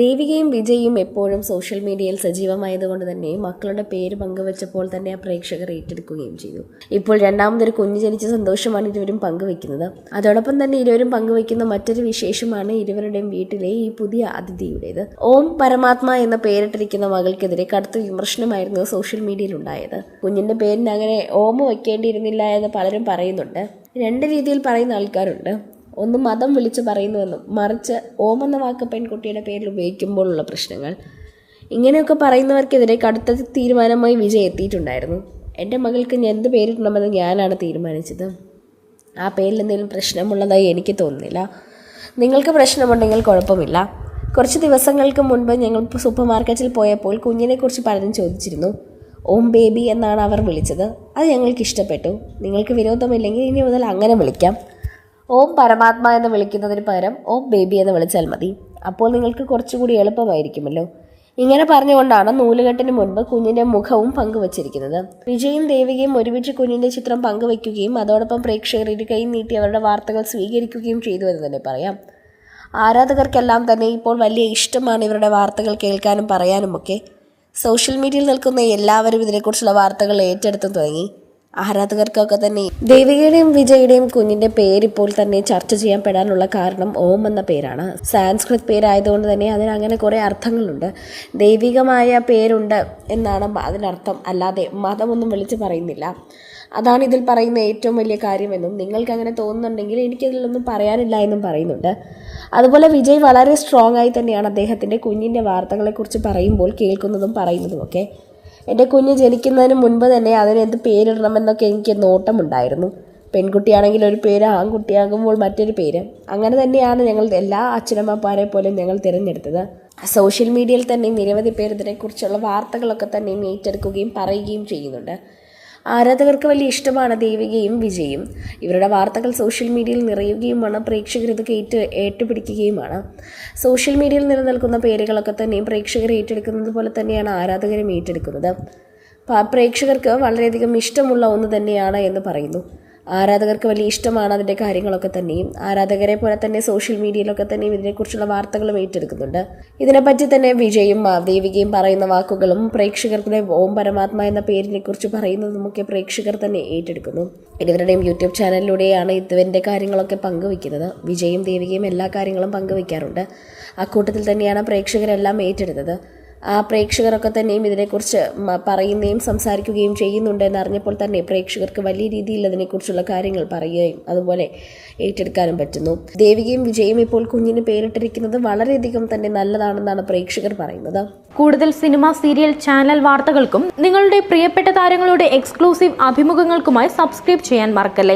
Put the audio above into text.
ദേവികയും വിജയും എപ്പോഴും സോഷ്യൽ മീഡിയയിൽ സജീവമായതുകൊണ്ട് തന്നെ മക്കളുടെ പേര് പങ്കുവച്ചപ്പോൾ തന്നെ ആ പ്രേക്ഷകർ ഏറ്റെടുക്കുകയും ചെയ്തു. ഇപ്പോൾ രണ്ടാമതൊരു കുഞ്ഞു ജനിച്ച സന്തോഷമാണ് ഇരുവരും പങ്കുവെക്കുന്നത്. അതോടൊപ്പം തന്നെ ഇരുവരും പങ്കുവെക്കുന്ന മറ്റൊരു വിശേഷമാണ് ഇരുവരുടെയും വീട്ടിലെ ഈ പുതിയ അതിഥിയുടേത്. ഓം പരമാത്മ എന്ന പേരിട്ടിരിക്കുന്ന മകൾക്കെതിരെ കടുത്ത വിമർശനമായിരുന്നു സോഷ്യൽ മീഡിയയിൽ ഉണ്ടായത് കുഞ്ഞിന്റെ പേരിന് അങ്ങനെ ഓം വയ്ക്കേണ്ടിയിരുന്നില്ല എന്ന് പലരും പറയുന്നുണ്ട്. രണ്ട് രീതിയിൽ പറയുന്ന ആൾക്കാരുണ്ട്. ഒന്ന് മതം വിളിച്ച് പറയുന്നുവെന്നും മറിച്ച് ഓം എന്ന വാക്ക് പെൺകുട്ടിയുടെ പേരിൽ ഉപയോഗിക്കുമ്പോഴുള്ള പ്രശ്നങ്ങൾ. ഇങ്ങനെയൊക്കെ പറയുന്നവർക്കെതിരെ കടുത്ത തീരുമാനമായി വിജയ് എത്തിയിട്ടുണ്ടായിരുന്നു. എന്റെ മകൾക്ക് ഞാൻ എന്ത് പേരിടണമെന്ന് ഞാനാണ് തീരുമാനിച്ചത്. ആ പേരിൽ എന്തെങ്കിലും പ്രശ്നമുള്ളതായി എനിക്ക് തോന്നുന്നില്ല. നിങ്ങൾക്ക് പ്രശ്നമുണ്ടെങ്കിൽ കുഴപ്പമില്ല. കുറച്ച് ദിവസങ്ങൾക്ക് മുൻപ് ഞങ്ങൾ സൂപ്പർ മാർക്കറ്റിൽ പോയപ്പോൾ കുഞ്ഞിനെക്കുറിച്ച് പലരും ചോദിച്ചിരുന്നു. ഓം ബേബി എന്നാണ് അവർ വിളിച്ചത്. അത് ഞങ്ങൾക്ക് ഇഷ്ടപ്പെട്ടു. നിങ്ങൾക്ക് വിരോധമില്ലെങ്കിൽ ഇനി മുതൽ അങ്ങനെ വിളിക്കാം. ഓം പരമാത്മ എന്ന് വിളിക്കുന്നതിന് പകരം ഓം ബേബി എന്ന് വിളിച്ചാൽ മതി. അപ്പോൾ നിങ്ങൾക്ക് കുറച്ചുകൂടി എളുപ്പമായിരിക്കുമല്ലോ. ഇങ്ങനെ പറഞ്ഞുകൊണ്ടാണ് നൂലുകെട്ടിന് മുൻപ് കുഞ്ഞിന്റെ മുഖവും പങ്കുവച്ചിരിക്കുന്നത്. വിജയും ദേവികയും ഒരുമിച്ച് കുഞ്ഞിന്റെ ചിത്രം പങ്കുവയ്ക്കുകയും അതോടൊപ്പം പ്രേക്ഷകർ ഇരുകൈ നീട്ടി അവരുടെ വാർത്തകൾ സ്വീകരിക്കുകയും ചെയ്തു എന്ന് തന്നെ പറയാം. ആരാധകർക്കെല്ലാം തന്നെ ഇപ്പോൾ വലിയ ഇഷ്ടമാണ് ഇവരുടെ വാർത്തകൾ കേൾക്കാനും പറയാനുമൊക്കെ. സോഷ്യൽ മീഡിയയിൽ നിൽക്കുന്ന എല്ലാവരും ഇതിനെക്കുറിച്ചുള്ള വാർത്തകൾ ഏറ്റെടുത്തു തുടങ്ങി. ആരാധകർക്കൊക്കെ തന്നെ. ദേവികയുടെയും വിജയുടെയും കുഞ്ഞിന്റെ പേരിപ്പോൾ തന്നെ ചർച്ച ചെയ്യാൻ പെടാനുള്ള കാരണം ഓം എന്ന പേരാണ്. സാൻസ്കൃത് പേരായതുകൊണ്ട് തന്നെ അതിന് അങ്ങനെ കുറേ അർത്ഥങ്ങളുണ്ട്. ദൈവികമായ പേരുണ്ട് എന്നാണ് അതിനർത്ഥം. അല്ലാതെ മതമൊന്നും വിളിച്ച് പറയുന്നില്ല. അതാണ് ഇതിൽ പറയുന്ന ഏറ്റവും വലിയ കാര്യമെന്നും നിങ്ങൾക്ക് അങ്ങനെ തോന്നുന്നുണ്ടെങ്കിൽ എനിക്കതിലൊന്നും പറയാനില്ല എന്നും പറയുന്നുണ്ട്. അതുപോലെ വിജയ് വളരെ സ്ട്രോങ് ആയി തന്നെയാണ് അദ്ദേഹത്തിന്റെ കുഞ്ഞിന്റെ വാർത്തകളെക്കുറിച്ച് പറയുമ്പോൾ കേൾക്കുന്നതും പറയുന്നതുമൊക്കെ. എന്റെ കുഞ്ഞ് ജനിക്കുന്നതിന് മുൻപ് തന്നെ അതിനെന്ത് പേരിടണമെന്നൊക്കെ എനിക്ക് നോട്ടമുണ്ടായിരുന്നു. പെൺകുട്ടിയാണെങ്കിൽ ഒരു പേര് ആൺകുട്ടിയാകുമ്പോൾ മറ്റൊരു പേര്. അങ്ങനെ തന്നെയാണ് ഞങ്ങൾ എല്ലാ അച്ഛനമ്മമാരെ പോലും ഞങ്ങൾ തിരഞ്ഞെടുത്തത്. സോഷ്യൽ മീഡിയയിൽ തന്നെ നിരവധി പേർ ഇതിനെക്കുറിച്ചുള്ള വാർത്തകളൊക്കെ തന്നെയും ഏറ്റെടുക്കുകയും പറയുകയും ചെയ്യുന്നുണ്ട്. ആരാധകർക്ക് വലിയ ഇഷ്ടമാണ് ദേവികയും വിജയും. ഇവരുടെ വാർത്തകൾ സോഷ്യൽ മീഡിയയിൽ നിറയുകയുമാണ്. പ്രേക്ഷകർ ഇത് കേട്ട് ഏറ്റുപിടിക്കുകയുമാണ്. സോഷ്യൽ മീഡിയയിൽ നിലനിൽക്കുന്ന പേരുകളൊക്കെ തന്നെയും പ്രേക്ഷകർ ഏറ്റെടുക്കുന്നത് പോലെ തന്നെയാണ് ആരാധകരും ഏറ്റെടുക്കുന്നത്. പ്രേക്ഷകർക്ക് വളരെയധികം ഇഷ്ടമുള്ള ഒന്ന് തന്നെയാണ് എന്ന് പറയുന്നു. ആരാധകർക്ക് വലിയ ഇഷ്ടമാണ് അതിന്റെ കാര്യങ്ങളൊക്കെ തന്നെയും. ആരാധകരെ പോലെ തന്നെ സോഷ്യൽ മീഡിയയിലൊക്കെ തന്നെയും ഇതിനെക്കുറിച്ചുള്ള വാർത്തകളും ഏറ്റെടുക്കുന്നുണ്ട്. ഇതിനെപ്പറ്റി തന്നെ വിജയും ദേവികയും പറയുന്ന വാക്കുകളും പ്രേക്ഷകരുടെ ഓം പരമാത്മ എന്ന പേരിനെ കുറിച്ച് പറയുന്നതുമൊക്കെ പ്രേക്ഷകർ തന്നെ ഏറ്റെടുക്കുന്നു. ഇരുവരുടെയും യൂട്യൂബ് ചാനലിലൂടെയാണ് ഇതിന്റെ കാര്യങ്ങളൊക്കെ പങ്കുവയ്ക്കുന്നത്. വിജയും ദേവികയും എല്ലാ കാര്യങ്ങളും പങ്കുവയ്ക്കാറുണ്ട്. അക്കൂട്ടത്തിൽ തന്നെയാണ് പ്രേക്ഷകരെല്ലാം ഏറ്റെടുത്തത്. പ്രേക്ഷകരൊക്കെ തന്നെയും ഇതിനെക്കുറിച്ച് പറയുന്നതും സംസാരിക്കുകയും ചെയ്യുന്നുണ്ട് എന്നറിഞ്ഞപ്പോൾ തന്നെ പ്രേക്ഷകർക്ക് വലിയ രീതിയിൽ അതിനെക്കുറിച്ചുള്ള കാര്യങ്ങൾ പറയുകയും അതുപോലെ ഏറ്റെടുക്കാനും പറ്റുന്നു. ദേവികയും വിജയും ഇപ്പോൾ കുഞ്ഞിന് പേരിട്ടിരിക്കുന്നത് വളരെയധികം തന്നെ നല്ലതാണെന്നാണ് പ്രേക്ഷകർ പറയുന്നത്. കൂടുതൽ സിനിമ സീരിയൽ ചാനൽ വാർത്തകൾക്കും നിങ്ങളുടെ പ്രിയപ്പെട്ട താരങ്ങളുടെ എക്സ്ക്ലൂസീവ് അഭിമുഖങ്ങൾക്കുമായി സബ്സ്ക്രൈബ് ചെയ്യാൻ മറക്കല്ലേ?